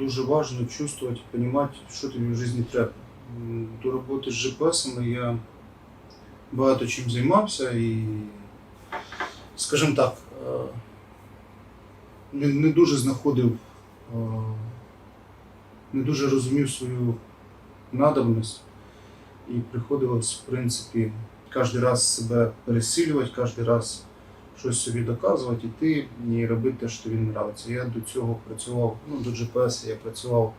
дуже важливо чувствувати, розуміти, що тобі в житті треба. До роботи з GPS я багато чим займався і, скажімо так, е, не, не дуже знаходив, е, не дуже розумів свою надобність. І приходилось, в принципі, кожен раз себе пересилювати, кожен раз щось собі доказувати, іти і робити те, що не подобається. Я до цього працював, ну, до GPS я працював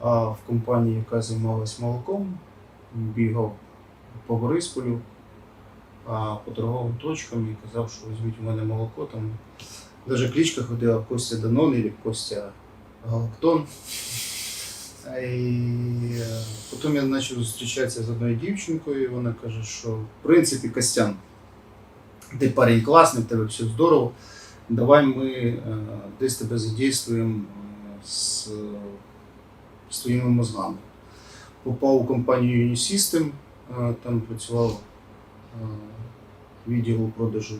а, в компанії, яка займалась молоком, бігав по Борисполю, а, по торговим точкам і казав, що візьміть у мене молоко. Там навіть кличка ходила Костя Данон або Костя Галактон. І е, потім я почав зустрічатися з одною дівчинкою, і вона каже, що в принципі Костян, ти парень класний, в тебе все здорово. Давай ми е, десь тебе задействуємо е, з, з твоїми мозгами. Попав у компанію Unisystem, е, там працював відділу продажу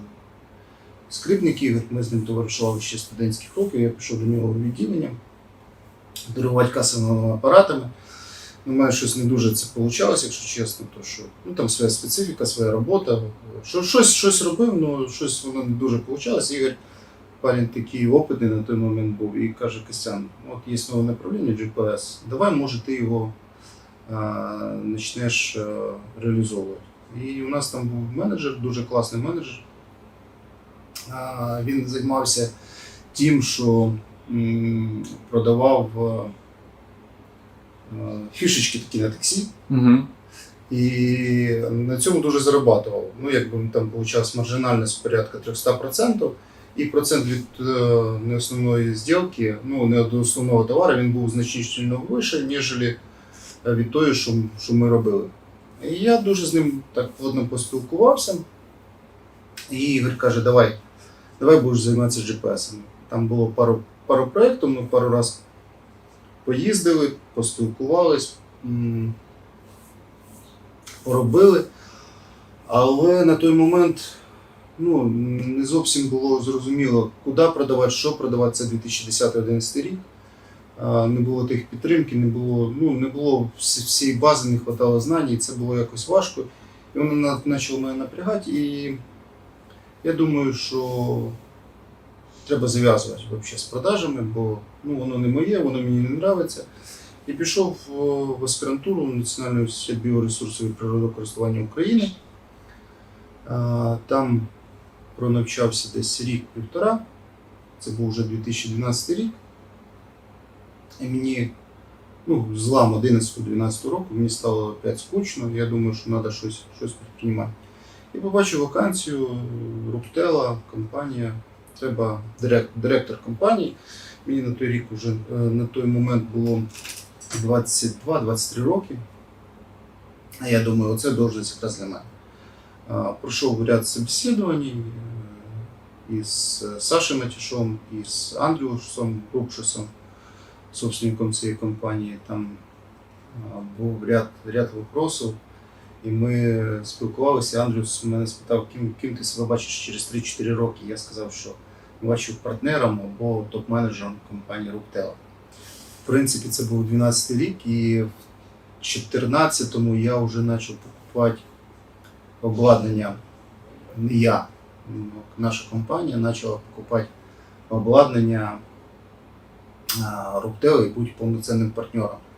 скрипник ігор. Ми з ним товаришували ще студентських років, я пішов до нього в відділення дарувати касовими апаратами. У мене щось не дуже це вийшло, якщо чесно, то що ну там своя специфіка, своя робота. Що, щось, щось робив, але щось воно не дуже вийшло. Ігор парень такий опитний на той момент був і каже: Костян, от є нове направлення GPS, давай, може, ти його а, почнеш а, реалізовувати. І у нас там був менеджер, дуже класний менеджер. А, він займався тим, що м, продавав е, е, фішечки такі на таксі. Угу. І на цьому дуже зарабатував. Ну, якби там получалась маржинальність порядка 300%, і процент від е, неосновної зділки, ну не від основного товару, він був значительно вище, ніж від тої, що, що ми робили. І я дуже з ним так плотно поспілкувався. І Ігор каже, давай, давай будеш займатися GPS. Там було пару, пару проєктів, ми пару разів поїздили, поспілкувались. поробили. Але на той момент ну, не зовсім було зрозуміло, куди продавати, що продавати. Це 2010-2011 рік. Не було тих підтримки, не було, ну, не було всієї бази, не вистачало знань, і це було якось важко. І воно почало мене напрягати. І я думаю, що треба зав'язувати з продажами, бо ну, воно не моє, воно мені не подобається. І пішов е, в аспірантуру Національного університету біоресурсів і природокористування України. Там пронавчався десь рік-півтора. Це був вже 2012 рік. І мені ну, злам 11-12 року, мені стало опять скучно. Я думаю, що треба щось, щось підприймати. І побачив вакансію Руптела, компанія. Треба директ, директор компанії. Мені на той рік вже е, на той момент було 22-23 роки. А я думаю, оце должность якраз для мене. Пройшов ряд собеседувань е, із Сашем Матішом, із Андрюсом Рупшесом, собственником цієї компанії. Там був ряд, ряд вопросів. І ми спілкувалися. Андрюс мене спитав, ким, ким ти себе бачиш через 3-4 роки. Я сказав, що бачу партнером або топ-менеджером компанії Руптела. В принципі, це був 12 рік, і в 14-му я вже почав покупати обладнання. Не я, наша компанія почала покупати обладнання Руптела і бути повноцінним партнером.